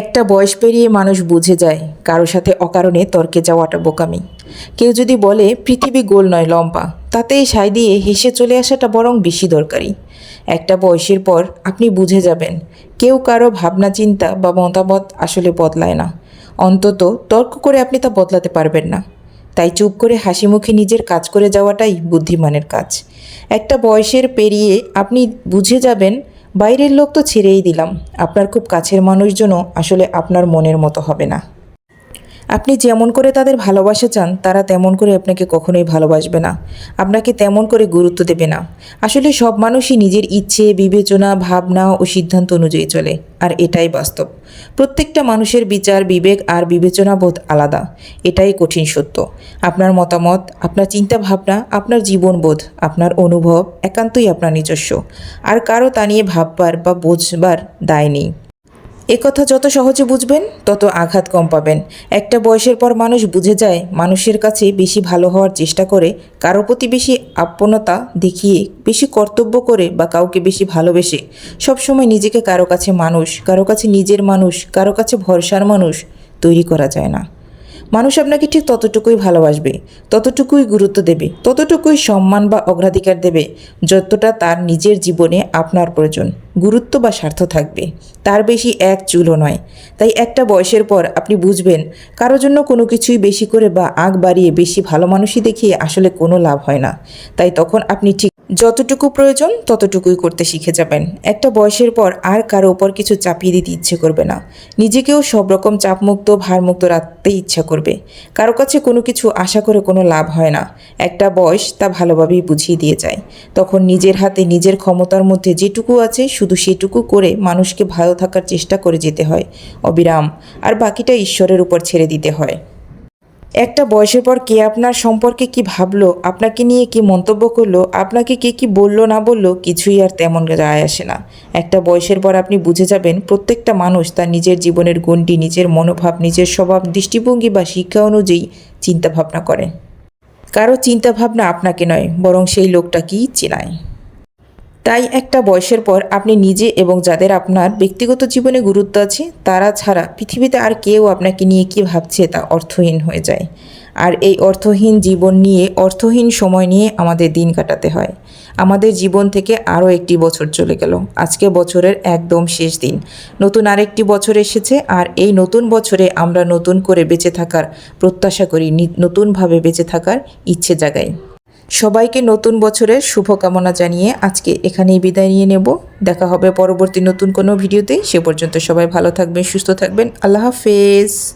একটা বয়স পেরিয়ে মানুষ বুঝে যায় কারও সাথে অকারণে তর্কে যাওয়াটা বোকামি। কেউ যদি বলে, পৃথিবী গোল নয়, লম্বা, তাতেই সাই দিয়ে হেসে চলে আসাটা বরং বেশি দরকারি। একটা বয়সের পর আপনি বুঝে যাবেন, কেউ কারও ভাবনা, চিন্তা বা মতামত আসলে বদলায় না। অন্তত তর্ক করে আপনি তা বদলাতে পারবেন না। তাই চুপ করে হাসি মুখে নিজের কাজ করে যাওয়াটাই বুদ্ধিমানের কাজ। একটা বয়সের পেরিয়ে আপনি বুঝে যাবেন বাইরের লোক তো ছেড়েই দিলাম। আপনার খুব কাছের মানুষজনও আসলে আপনার মনের মতো হবে না। আপনি যেমন করে তাদের ভালোবাসা চান, তারা তেমন করে আপনাকে কখনোই ভালোবাসবে না। আপনাকে তেমন করে গুরুত্ব দেবে না। আসলে সব মানুষই নিজের ইচ্ছে, বিবেচনা, ভাবনা ও সিদ্ধান্ত অনুযায়ী চলে, আর এটাই বাস্তব। প্রত্যেকটা মানুষের বিচার, বিবেক আর বিবেচনা বোধ আলাদা। এটাই কঠিন সত্য। আপনার মতামত, আপনার চিন্তা ভাবনা আপনার জীবনবোধ, আপনার অনুভব একান্তই আপনার নিজস্ব। আর কারও তা নিয়ে ভাববার বা বোঝবার দায় নেই। একথা যত সহজে বুঝবেন, তত আঘাত কম পাবেন। একটা বয়সের পর মানুষ বুঝে যায়, মানুষের কাছে বেশি ভালো হওয়ার চেষ্টা করে, কারও প্রতি বেশি আপনতা দেখিয়ে, বেশি কর্তব্য করে বা কাউকে বেশি ভালোবেসে। সবসময় নিজেকে কারও কাছে মানুষ, কারও কাছে নিজের মানুষ, কারও কাছে ভরসার মানুষ তৈরি করা যায় না। মানুষ আপনাকে ঠিক ততটুকুই ভালোবাসবে, ততটুকুই গুরুত্ব দেবে, ততটুকুই সম্মান বা অগ্রাধিকার দেবে, যতটা তার নিজের জীবনে আপনার প্রয়োজন। গুরুত্ব বা স্বার্থ থাকবে। তার বেশি এক চুলও নয়। তাই একটা বয়সের পর আপনি বুঝবেন কারোর জন্য কোনো কিছুই বেশি করে বা আগ বাড়িয়ে বেশি ভালো মানুষই দেখিয়ে আসলে কোনো লাভ হয় না। তাই তখন আপনি ঠিক যতটুকু প্রয়োজন ততটুকুই করতে শিখে যাবেন। একটা বয়সের পর আর কারও ওপর কিছু চাপিয়ে দিতে ইচ্ছে করবে না। নিজেকেও সব রকম চাপমুক্ত, ভারমুক্ত রাখতে ইচ্ছা করবে। কারও কাছে কোনো কিছু আশা করে কোনো লাভ হয় না। একটা বয়স তা ভালোভাবেই বুঝিয়ে দিয়ে যায়। তখন নিজের হাতে নিজের ক্ষমতার মধ্যে যেটুকু আছে শুধু সেটুকু করে মানুষকে ভালো থাকার চেষ্টা করে যেতে হয়, অবিরাম। আর বাকিটা ঈশ্বরের উপর ছেড়ে দিতে হয়। একটা বয়সের পর কে আপনার সম্পর্কে কি ভাবলো, আপনাকে নিয়ে কি মন্তব্য করল, আপনাকে কে কি বলল, না বলল, কিছুই আর তেমন যায় আসে না। একটা বয়সের পর আপনি বুঝে যাবেন প্রত্যেকটা মানুষ তার নিজের জীবনের গণ্ডি, নিজের মনোভাব, নিজের স্বভাব, দৃষ্টিভঙ্গি বা শিক্ষা অনুযায়ী চিন্তাভাবনা করে। কারও চিন্তাভাবনা আপনাকে নয়, বরং সেই লোকটাকেই চেনায়। তাই একটা বয়সের পর আপনি নিজে এবং যাদের আপনার ব্যক্তিগত জীবনে গুরুত্ব আছে, তারা ছাড়া পৃথিবীতে আর কেউ আপনাকে নিয়ে কী ভাবছে তা অর্থহীন হয়ে যায়। আর এই অর্থহীন জীবন নিয়ে, অর্থহীন সময় নিয়ে আমাদের দিন কাটাতে হয়। আমাদের জীবন থেকে আরও একটি বছর চলে গেল। আজকে বছরের একদম শেষ দিন। নতুন আরেকটি বছর এসেছে আর এই নতুন বছরে আমরা নতুন করে বেঁচে থাকার প্রত্যাশা করি নতুনভাবে বেঁচে থাকার ইচ্ছে জাগাই। সবাইকে নতুন বছরের শুভকামনা জানিয়ে আজকে এখানেই বিদায় নিয়ে নেব। দেখা হবে পরবর্তী নতুন কোনো ভিডিওতে। সে পর্যন্ত সবাই ভালো থাকবেন, সুস্থ থাকবেন। আল্লাহ হাফেজ।